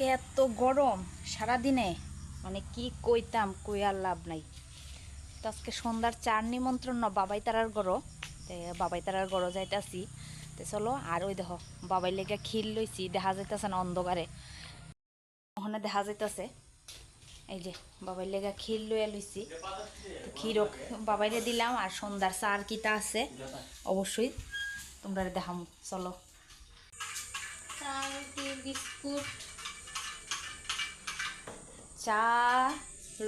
আজকে এত গরম সারাদিনে? মানে কি কইতাম কই আর লাভ নাই। তো আজকে সন্ধ্যার চার নিমন্ত্রণ বাবাই তারার গড় বাবাই তারার গড় যাইতাছি। তে চলো, আর ওই দেখো, বাবাই লেগে ক্ষীর লইছি, দেখা যাইতাছে না অন্ধকারে। ওখানে দেখা যাইতাছে, এই যে বাবাই লেগে ক্ষীর লইয়া লইছি। তো ক্ষীরও বাবাইরে দিলাম, আর সন্ধ্যার চার কিতা আছে, অবশ্যই তোমরা দেখাম। চলো। বিস্কুট। চা,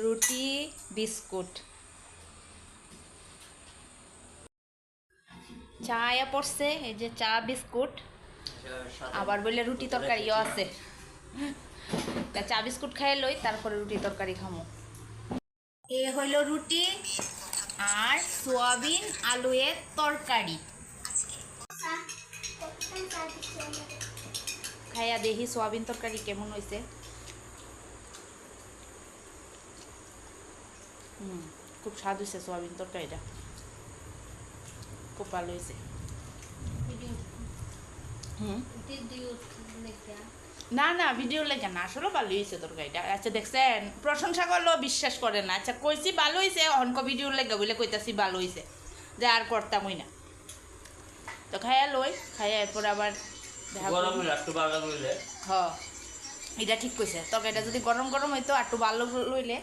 রুটি, বিস্কুট। চা আয়া পড়ছে, এই যে চা, বিস্কুট। আবার বলে রুটি তরকারিও আছে। তা চা, বিস্কুট খাই লই, তারপরে রুটি তরকারি খামো। এ হইল রুটি আর সোয়াবিন আলুয়ের তরকারি। খাইয়া দেখি সোয়াবিন তরকারি কেমন হয়েছে খুব স্বাদ হয়েছে সোয়াবিন তরকারিটা। খুব ভালো হয়েছে না না ভিডিও লেগে না আসলে ভালো হয়েছে তরকারিটা। আচ্ছা দেখছেন প্রশংসা করলেও বিশ্বাস করে না। আচ্ছা কইছি ভালো হয়েছে অনক ভিডিও লেগে বলে কইতাছি ভালো হয়েছে যে আর করতামই না। তো খাইয়া লই খাইয়া এরপর আবার হ এটা ঠিক কইছে। তরকারিটা যদি গরম গরম হইতো একটু ভালো লইলে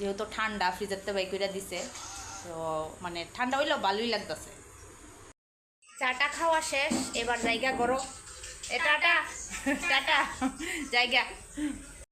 যেহেতু ঠান্ডা ফ্রিজার তো বাই করে দিছে তো মানে ঠান্ডা হইলেও ভালোই লাগতেছে। চাটা খাওয়া শেষ এবার জায়গা গরম। এটা টাটা। টাটা। জায়গা।